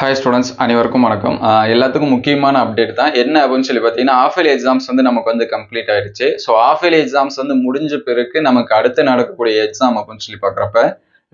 Hi students அனைவருக்கும் வணக்கம். எல்லாத்துக்கும் முக்கியமான அப்டேட் தான். என்ன அப்படின்னு சொல்லி பார்த்தீங்கன்னா ஆஃபேலி எக்ஸாம்ஸ் வந்து நமக்கு வந்து கம்ப்ளீட் ஆயிடுச்சு. ஸோ ஆஃபேலி எக்ஸாம்ஸ் வந்து முடிஞ்ச பிறகு நமக்கு அடுத்து நடக்கக்கூடிய எக்ஸாம் அப்படின்னு சொல்லி பார்க்குறப்ப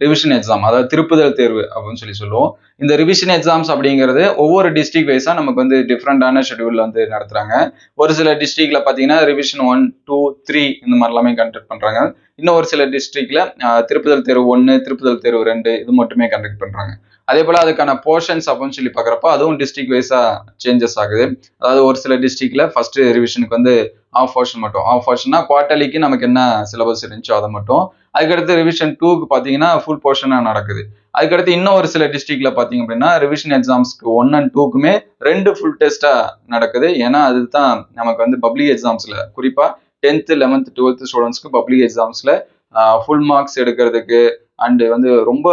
ரிவிஷன் எக்ஸாம் அதாவது திருப்புதல் தேர்வு அப்படின்னு சொல்லி சொல்லுவோம். இந்த ரிவிஷன் எக்ஸாம்ஸ் அப்படிங்கிறது ஒவ்வொரு டிஸ்ட்ரிக்ட் வைஸாக நமக்கு வந்து டிஃப்ரெண்டான ஷெடியூலில் வந்து நடத்துகிறாங்க ஒரு சில டிஸ்ட்ரிக்ட்ல பார்த்தீங்கன்னா ரிவிஷன் ஒன் டூ த்ரீ இந்த மாதிரி எல்லாமே கண்டக்ட் பண்ணுறாங்க இன்னும் ஒரு சில டிஸ்ட்ரிக்ட்ல திருப்புதல் தேர்வு ஒன்று திருப்புதல் தேர்வு ரெண்டு இது மட்டுமே கண்டக்ட் பண்ணுறாங்க அதே போல் அதுக்கான போர்ஷன்ஸ் அப்படின்னு சொல்லி பார்க்குறப்ப அதுவும் டிஸ்ட்ரிக்ட் வைஸாக சேஞ்சஸ் ஆகுது. அதாவது ஒரு சில டிஸ்ட்ரிக்டில் ஃபஸ்ட்டு ரிவிஷனுக்கு வந்து ஆஃப் போர்ஷன் மட்டும். ஆஃப் போர்ஷன்னா குவார்டர்லிக்கு நமக்கு என்ன சிலபஸ் இருந்துச்சோ அதை மட்டும். அதுக்கடுத்து ரிவிஷன் டூக்கு பார்த்தீங்கன்னா ஃபுல் போர்ஷனாக நடக்குது. அதுக்கடுத்து இன்னும் ஒரு சில டிஸ்ட்ரிக்ட்ல பார்த்தீங்க அப்படின்னா ரிவிஷன் எக்ஸாம்ஸ்க்கு ஒன் அண்ட் டூக்குமே ரெண்டு ஃபுல் டெஸ்ட்டாக நடக்குது. ஏன்னா அதுதான் நமக்கு வந்து பப்ளிக் எக்ஸாம்ஸில் குறிப்பாக டென்த்து லெவன்த் டுவெல்த் ஸ்டூடெண்ட்ஸ்க்கு பப்ளிக் எக்ஸாம்ஸில் ஃபுல் மார்க்ஸ் எடுக்கிறதுக்கு அண்டு வந்து ரொம்ப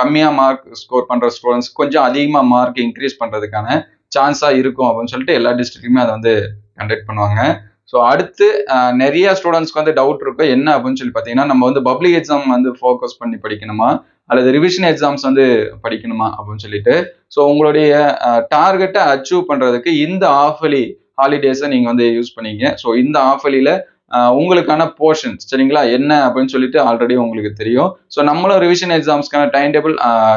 கம்மியாக மார்க் ஸ்கோர் பண்ணுற ஸ்டூடெண்ட்ஸ் கொஞ்சம் அதிகமாக மார்க் இன்க்ரீஸ் பண்ணுறதுக்கான சான்ஸாக இருக்கும் அப்படின்னு சொல்லிட்டு எல்லா டிஸ்ட்ரிக்ட்லையுமே அதை வந்து கண்டக்ட் பண்ணுவாங்க. ஸோ அடுத்து நிறைய ஸ்டூடெண்ட்ஸ்க்கு வந்து டவுட் இருக்கும் என்ன அப்படின்னு சொல்லி பார்த்தீங்கன்னா நம்ம வந்து பப்ளிக் எக்ஸாம் வந்து ஃபோக்கஸ் பண்ணி படிக்கணுமா? அல்லது ரிவிஷன் எக்ஸாம்ஸ் வந்து படிக்கணுமா? அப்படின்னு சொல்லிட்டு. ஸோ உங்களுடைய டார்கெட்டை அச்சீவ் பண்ணுறதுக்கு இந்த ஆஃபலி ஹாலிடேஸை நீங்கள் வந்து யூஸ் பண்ணிங்க. ஸோ இந்த ஆஃபலியில் உங்களுக்கான போர்ஷன்ஸ் சரிங்களா? என்ன அப்படின்னு சொல்லிட்டு ஆல்ரெடி உங்களுக்கு தெரியும். ஸோ நம்மளும் ரிவிஷன் எக்ஸாம்ஸ்க்கான டைம் டேபிள்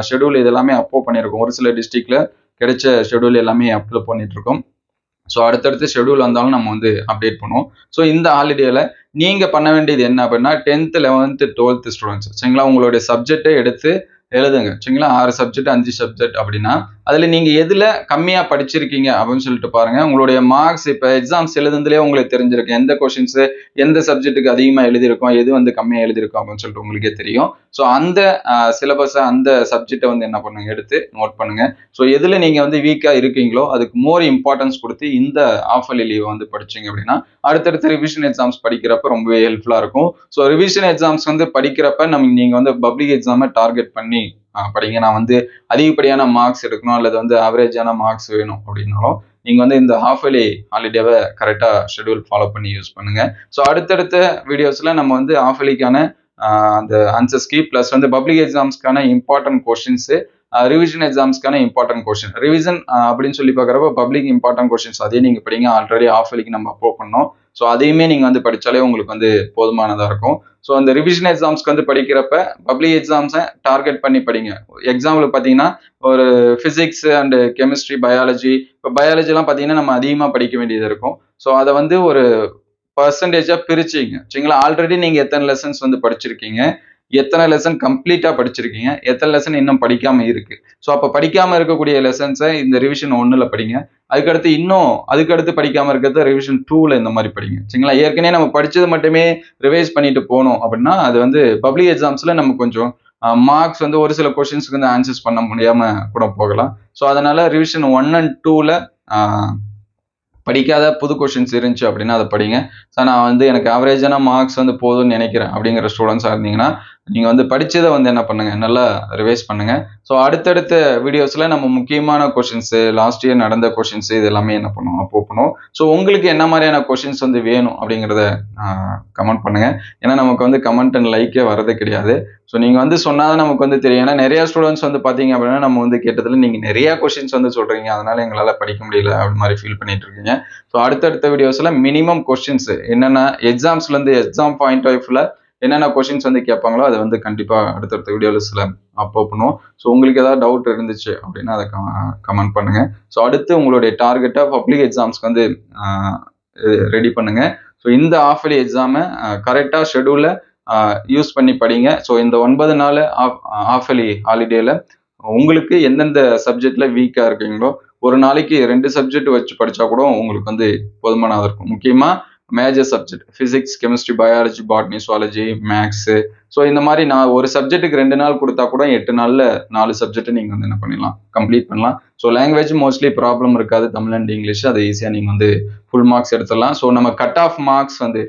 ஷெடியூல் இதெல்லாமே அப்லோட் பண்ணியிருக்கோம். ஒரு சில டிஸ்ட்ரிக்ட்ல கிடைச்ச ஷெடியூல் எல்லாமே அப்லோட் பண்ணிட்டு இருக்கோம் ஸோ அடுத்தடுத்து ஷெடியூல் வந்தாலும் நம்ம வந்து அப்டேட் பண்ணுவோம். ஸோ இந்த ஹாலிடேல நீங்கள் பண்ண வேண்டியது என்ன அப்படின்னா டென்த்து லெவன்த்து டுவெல்த்து ஸ்டூடெண்ட்ஸ் சரிங்களா? உங்களுடைய சப்ஜெக்டை எடுத்து எழுதுங்க. சரிங்களா? ஆறு சப்ஜெக்ட் அஞ்சு சப்ஜெக்ட் அப்படின்னா அதில் நீங்கள் எதில் கம்மியாக படிச்சிருக்கீங்க அப்படின்னு சொல்லிட்டு பாருங்கள் உங்களுடைய மார்க்ஸ் இப்போ எக்ஸாம்ஸ் எழுதுனதுலேயே உங்களுக்கு தெரிஞ்சிருக்கு எந்த கொஷின்ஸு எந்த சப்ஜெக்ட்டுக்கு அதிகமாக எழுதியிருக்கோம் எது வந்து கம்மியாக எழுதியிருக்கோம் அப்படின்னு சொல்லிட்டு உங்களுக்கே தெரியும். ஸோ அந்த சிலபஸை அந்த சப்ஜெக்டை வந்து என்ன பண்ணுங்க? எடுத்து நோட் பண்ணுங்கள் ஸோ எதில் நீங்கள் வந்து வீக்காக இருக்கீங்களோ அதுக்கு மோர் இம்பார்ட்டன்ஸ் கொடுத்து இந்த ஆஃபலி லீவ் வந்து படிச்சீங்க அப்படின்னா அடுத்தடுத்த ரிவிஷன் எக்ஸாம்ஸ் படிக்கிறப்ப ரொம்பவே ஹெல்ப்ஃபுல்லாக இருக்கும். ஸோ ரிவிஷன் எக்ஸாம்ஸ் வந்து படிக்கிறப்ப நம்ம நீங்கள் வந்து பப்ளிக் எக்ஸாமை டார்கெட் பண்ணி படிங்க நான் வந்து அதிகப்படியான மார்க்ஸ் எடுக்கணும் அல்லது வந்து ஆவரேஜான மார்க்ஸ் வேணும் அப்படின்னாலும் நீங்கள் வந்து இந்த ஹாஃப் இயர்லி ஹாலிடேவை கரெக்டாக ஷெடியூல் ஃபாலோ பண்ணி யூஸ் பண்ணுங்க. ஸோ அடுத்தடுத்த வீடியோஸில் நம்ம வந்து ஹாஃப் இயர்லிக்கான அந்த ஆன்சர்ஸ் கீ ப்ளஸ் வந்து பப்ளிக் எக்ஸாம்ஸ்க்கான இம்பார்ட்டன்ட் கொஷின்ஸு ரிவிஷன் எக்ஸாம்ஸ்க்கான இம்பார்ட்டன்ட் கொஷின் ரிவிஷன் அப்படின்னு சொல்லி பார்க்குறப்ப பப்ளிக் இம்பார்ட்டன்ட் கொஷின்ஸ் அதையும் நீங்கள் படிங்க. ஆல்ரெடி ஆஃப் இயர்லிக்கு நம்ம அப்லோட் பண்ணோம். ஸோ அதையுமே நீங்கள் வந்து படித்தாலே உங்களுக்கு வந்து போதுமானதாக இருக்கும். ஸோ அந்த ரிவிஷன் எக்ஸாம்ஸ்க்கு வந்து படிக்கிறப்ப பப்ளிக் எக்ஸாம்ஸை டார்கெட் பண்ணி படிங்க. எக்ஸாம்பிள் பார்த்தீங்கன்னா ஒரு ஃபிசிக்ஸ் அண்டு கெமிஸ்ட்ரி பயாலஜி இப்போ பயாலஜிலாம் பார்த்தீங்கன்னா நம்ம அதிகமாக படிக்க வேண்டியது இருக்கும். ஸோ அதை வந்து ஒரு பர்சன்டேஜாக பிரிச்சிங்க. சரிங்களா? ஆல்ரெடி நீங்கள் எத்தனை லெசன்ஸ் வந்து படிச்சிருக்கீங்க? எத்தனை லெசன் கம்ப்ளீட்டாக படிச்சிருக்கீங்க? எத்தனை லெசன் இன்னும் படிக்காமல் இருக்குது ஸோ அப்போ படிக்காமல் இருக்கக்கூடிய லெசன்ஸை இந்த ரிவிஷன் ஒன்றில் படிங்க. அதுக்கடுத்து இன்னும் அதுக்கடுத்து படிக்காமல் இருக்கிறத ரிவிஷன் டூவில் இந்த மாதிரி படிங்க. சரிங்களா? ஏற்கனவே நம்ம படித்தது மட்டுமே ரிவைஸ் பண்ணிட்டு போனோம் அப்படின்னா அது வந்து பப்ளிக் எக்ஸாம்ஸில் நம்ம கொஞ்சம் மார்க்ஸ் வந்து ஒரு சில கொஷின்ஸ்க்கு வந்து ஆன்சர்ஸ் பண்ண முடியாமல் கூட போகலாம். ஸோ அதனால் ரிவிஷன் ஒன் அண்ட் டூவில் படிக்காத புது கொஷின்ஸ் இருந்துச்சு அப்படின்னா அதை படிங்க. சார் நான் வந்து எனக்கு ஆவரேஜான மார்க்ஸ் வந்து போதும்னு நினைக்கிறேன் அப்படிங்கிற ஸ்டூடெண்ட்ஸாக இருந்தீங்கன்னா நீங்கள் வந்து படித்ததை வந்து என்ன பண்ணுங்கள் நல்லா ரிவைஸ் பண்ணுங்கள் ஸோ அடுத்தடுத்த வீடியோஸில் நம்ம முக்கியமான கொஷின்ஸு லாஸ்ட் இயர் நடந்த கொஷின்ஸு இது எல்லாமே என்ன பண்ணுவோம்? அப்போ பண்ணுவோம். ஸோ உங்களுக்கு என்ன மாதிரியான கொஷின்ஸ் வந்து வேணும் அப்படிங்கிறத கமெண்ட் பண்ணுங்கள் ஏன்னா நமக்கு வந்து கமெண்ட் அண்ட் லைக்கே வரது கிடையாது. ஸோ நீங்கள் வந்து சொன்னால் நமக்கு வந்து தெரியும். ஏன்னா நிறைய ஸ்டூடெண்ட்ஸ் வந்து பார்த்தீங்க அப்படின்னா நம்ம வந்து கேட்டதில் நீங்கள் நிறையா கொஷின்ஸ் வந்து சொல்கிறீங்க அதனால் எங்களால் படிக்க முடியல அப்படி மாதிரி ஃபீல் பண்ணிட்டு இருக்கீங்க. ஸோ அடுத்தடுத்த வீடியோஸில் மினிமம் கொஷின்ஸ் என்னென்ன? எக்ஸாம்ஸ்லேருந்து எக்ஸாம் பாயிண்ட் ஆஃப்ல என்னென்ன கொஷின்ஸ் வந்து கேட்பாங்களோ அதை வந்து கண்டிப்பாக அடுத்தடுத்த வீடியோவில் சில அப்போ பண்ணுவோம். ஸோ உங்களுக்கு ஏதாவது டவுட் இருந்துச்சு அப்படின்னா அதை கமெண்ட் பண்ணுங்கள் ஸோ அடுத்து உங்களுடைய டார்கெட்டை பப்ளிக் எக்ஸாம்ஸ்க்கு வந்து ரெடி பண்ணுங்கள் ஸோ இந்த ஆஃப் இயர்லி எக்ஸாமை கரெக்டாக ஷெடியூலில் யூஸ் பண்ணி படிங்க. ஸோ இந்த ஒன்பது நாள் ஆஃப் ஆஃப் இயர்லி ஹாலிடேயில் உங்களுக்கு எந்தெந்த சப்ஜெக்டில் வீக்காக இருக்கீங்களோ ஒரு நாளைக்கு ரெண்டு சப்ஜெக்ட் வச்சு படித்தா கூட உங்களுக்கு வந்து போதுமானதாக இருக்கும். முக்கியமாக major subject physics chemistry biology botany zoology maths so இந்த மாதிரி நான் ஒரு சப்ஜெக்ட்டுக்கு ரெண்டு நாள் கொடுத்தா கூட எட்டு நாளில் நாலு சப்ஜெக்ட்டு நீங்கள் வந்து என்ன பண்ணிடலாம்? கம்ப்ளீட் பண்ணலாம். ஸோ லாங்குவேஜ் மோஸ்ட்லி ப்ராப்ளம் இருக்காது. தமிழ் அண்ட் இங்கிலீஷ் அதை ஈஸியாக நீங்கள் வந்து ஃபுல் மார்க்ஸ் எடுத்துடலாம். ஸோ நம்ம கட் ஆஃப் மார்க்ஸ் வந்து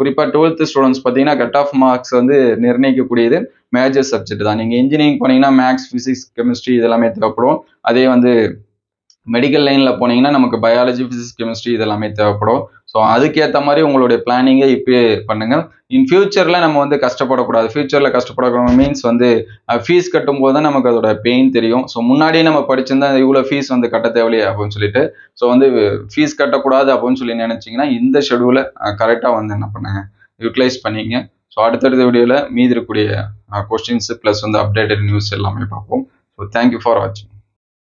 குறிப்பாக டுவெல்த்து ஸ்டூடெண்ட்ஸ் பார்த்தீங்கன்னா கட் ஆஃப் மார்க்ஸ் வந்து நிர்ணயிக்கக்கூடியது மேஜர் சப்ஜெக்ட் தான். நீங்கள் இன்ஜினியரிங் போனீங்கன்னா மேக்ஸ் ஃபிசிக்ஸ் கெமிஸ்ட்ரி இதெல்லாமே தேவைப்படும். அதே வந்து மெடிக்கல் லைனில் போனீங்கன்னா நமக்கு பயாலஜி ஃபிசிக்ஸ் கெமிஸ்ட்ரி இதெல்லாமே தேவைப்படும். ஸோ அதுக்கேற்ற மாதிரி உங்களுடைய பிளானிங்கை இப்பயே பண்ணுங்க. இன் ஃபியூச்சரில் நம்ம வந்து கஷ்டப்படக்கூடாது. ஃபியூச்சரில் கஷ்டப்படக்கூடாது மீன்ஸ் வந்து ஃபீஸ் கட்டும் போது தான் நமக்கு அதோட பெயின் தெரியும். ஸோ முன்னாடியே நம்ம படிச்சிருந்தா இவ்வளோ ஃபீஸ் வந்து கட்ட தேவையில்லையே அப்படின்னு சொல்லிட்டு ஸோ வந்து ஃபீஸ் கட்டக்கூடாது அப்படின்னு சொல்லி நினச்சிங்கன்னா இந்த ஷெடியூலை கரெக்டாக வந்து என்ன பண்ணுங்க? யூட்டிலைஸ் பண்ணிங்க. ஸோ அடுத்தடுத்த வீடியோவில் மீதி இருக்கக்கூடிய கொஸ்டின்ஸு ப்ளஸ் வந்து அப்டேட்டட் நியூஸ் எல்லாமே பார்ப்போம். ஸோ தேங்க்யூ ஃபார் வாட்சிங்